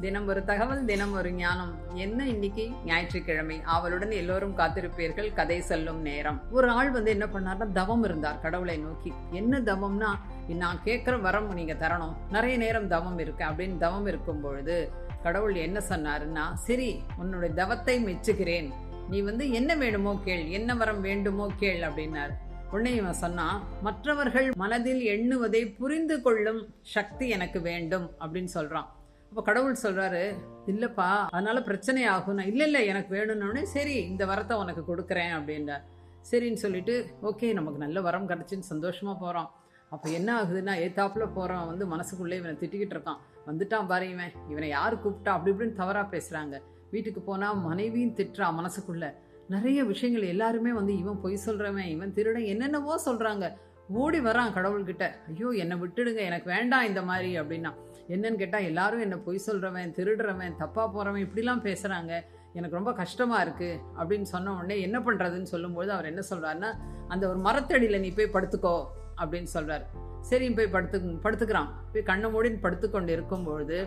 தினம் ஒரு தகவல் தினம் ஒரு ஞானம். என்ன இன்னைக்கு? ஞாயிற்றுக்கிழமை. அவளுடன் எல்லோரும் காத்திருப்பீர்கள். கதை சொல்லும் நேரம். ஒரு ஆள் வந்து என்ன பண்ணார்னா தவம் இருந்தார் கடவுளை நோக்கி. என்ன தவம்னா நான் கேட்குற வரம் நீங்க தரணும். நிறைய நேரம் தவம் இருக்கு. அப்படின்னு தவம் இருக்கும் பொழுது கடவுள் என்ன சொன்னாருன்னா சரி உன்னுடைய தவத்தை மெச்சுகிறேன். நீ வந்து என்ன வேணுமோ கேள். என்ன வரம் வேண்டுமோ கேள் அப்படின்னாரு. உடனே இவன் சொன்னான் மற்றவர்கள் மனதில் எண்ணுவதை புரிந்து கொள்ளும் சக்தி எனக்கு வேண்டும் அப்படின்னு சொல்றான். அப்போ கடவுள் சொல்கிறாரு இல்லைப்பா அதனால பிரச்சனை ஆகும். இல்லை இல்லை எனக்கு வேணும்னு சரி இந்த வரத்தை உனக்கு கொடுக்குறேன் அப்படின்றார் சரின்னு சொல்லிட்டு ஓகே நமக்கு நல்ல வரம் கிடச்சின்னு சந்தோஷமாக போகிறோம் அப்போ என்ன ஆகுதுன்னா ஏத்தாப்புல போகிறவன் வந்து மனசுக்குள்ளே இவனை திட்டிக்கிட்டு இருக்கான். வந்துட்டான் பாரு இவன் இவனை யார் கூப்பிட்டா? அப்படி இப்படின்னு தவறாக பேசுகிறாங்க வீட்டுக்கு போனால் மனைவியும் திட்டுறா மனசுக்குள்ளே. நிறைய விஷயங்கள் எல்லாருமே வந்து இவன் பொய் சொல்கிறவன் இவன் திருடன் என்னென்னவோ சொல்கிறாங்க ஓடி வரான் கடவுள்கிட்ட. ஐயோ என்னை விட்டுடுங்க எனக்கு வேண்டாம் இந்த மாதிரி அப்படின்னா. என்னன்னு கேட்டால் எல்லாரும் என்னை பொய் சொல்கிறவன் திருடுறவன் தப்பாக போகிறவன் இப்படிலாம் பேசுகிறாங்க எனக்கு ரொம்ப கஷ்டமாக இருக்குது அப்படின்னு சொன்ன உடனே என்ன பண்ணுறதுன்னு சொல்லும்போது அவர் என்ன சொல்கிறாருன்னா அந்த ஒரு மரத்தடியில் நீ போய் படுத்துக்கோ அப்படின்னு சொல்கிறார் சரி போய் படுத்து படுத்துக்கிறான். போய் கண்ணை மூடின்னு படுத்துக்கொண்டு இருக்கும்பொழுது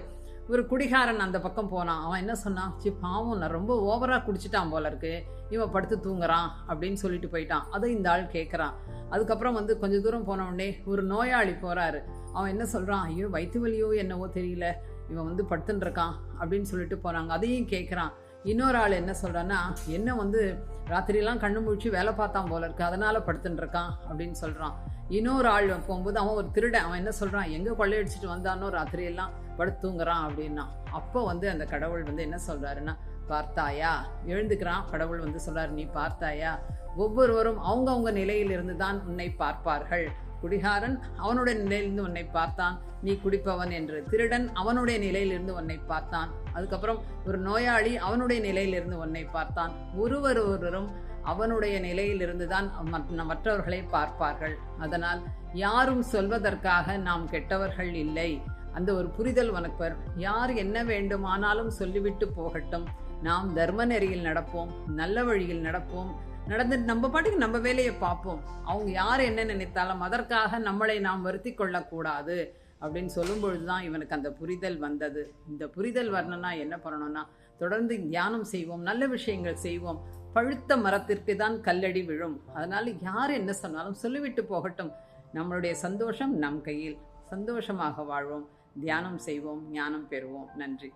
ஒரு குடிகாரன் அந்த பக்கம் போனான். அவன் என்ன சொன்னான்? சி பாவம் நான் ரொம்ப ஓவராக குடிச்சிட்டான் போல இருக்கு. இவன் படுத்து தூங்குறான் அப்படின்னு சொல்லிட்டு போயிட்டான். அதை இந்த ஆள் கேட்குறான் அதுக்கப்புறம் வந்து கொஞ்சம் தூரம் போன உடனே ஒரு நோயாளி போறாரு. அவன் என்ன சொல்றான்? ஐயோ வயிற்று வலியோ என்னவோ தெரியல. இவன் வந்து படுத்துன்னு இருக்கான் அப்படின்னு சொல்லிட்டு போறாங்க. அதையும் கேட்குறான் இன்னொரு ஆள் என்ன சொல்கிறான்னா என்ன வந்து ராத்திரியெல்லாம் கண்ணு முழிச்சு வேலை பார்த்தான் போல இருக்கு அதனால படுத்துட்டுருக்கான் அப்படின்னு சொல்கிறான் இன்னொரு ஆள் போகும்போது அவன் ஒரு திருடன். அவன் என்ன சொல்கிறான் எங்கே கொள்ளையடிச்சிட்டு வந்தானோ ராத்திரியெல்லாம் படுத்து தூங்குறான் அப்படின்னா அப்போ வந்து அந்த கடவுள் வந்து என்ன சொல்கிறாருன்னா பார்த்தாயா? எழுந்துக்கிறான். கடவுள் வந்து சொல்கிறார் நீ பார்த்தாயா? ஒவ்வொருவரும் அவங்கவுங்க நிலையிலிருந்து தான் உன்னை பார்ப்பார்கள். குடிகாரன் அவனுடைய நிலையிலிருந்து உன்னை பார்த்தான். நீ குடிப்பவன் என்று திருடன் அவனுடைய நிலையிலிருந்து உன்னை பார்த்தான். அதுக்கப்புறம் ஒரு நோயாளி அவனுடைய நிலையிலிருந்து உன்னை பார்த்தான். ஒருவர் ஒருவரும் அவனுடைய நிலையிலிருந்து தான் மற்றவர்களை பார்ப்பார்கள். அதனால் யாரும் சொல்வதற்காக நாம் கெட்டவர்கள் இல்லை. அந்த ஒரு புரிதல் உனக்கு யார் என்ன வேண்டுமானாலும் சொல்லிவிட்டு போகட்டும். நாம் தர்ம நெறியில் நடப்போம் நல்ல வழியில் நடப்போம். நடந்து நம்ம பாட்டுக்கு நம்ம வேலையை பார்ப்போம். அவங்க யார் என்ன நினைத்தாலும் அதற்காக நம்மளை நாம் வருத்தி கொள்ளக்கூடாது அப்படின்னு சொல்லும் பொழுதுதான் இவனுக்கு அந்த புரிதல் வந்தது. இந்த புரிதல் வரணும்னா என்ன பண்ணணும்னா தொடர்ந்து தியானம் செய்வோம் நல்ல விஷயங்கள் செய்வோம். பழுத்த மரத்திற்கு தான் கல்லடி விழும். அதனால் யார் என்ன சொன்னாலும் சொல்லிவிட்டு போகட்டும். நம்மளுடைய சந்தோஷம் நம் கையில். சந்தோஷமாக வாழ்வோம் தியானம் செய்வோம் ஞானம் பெறுவோம். நன்றி.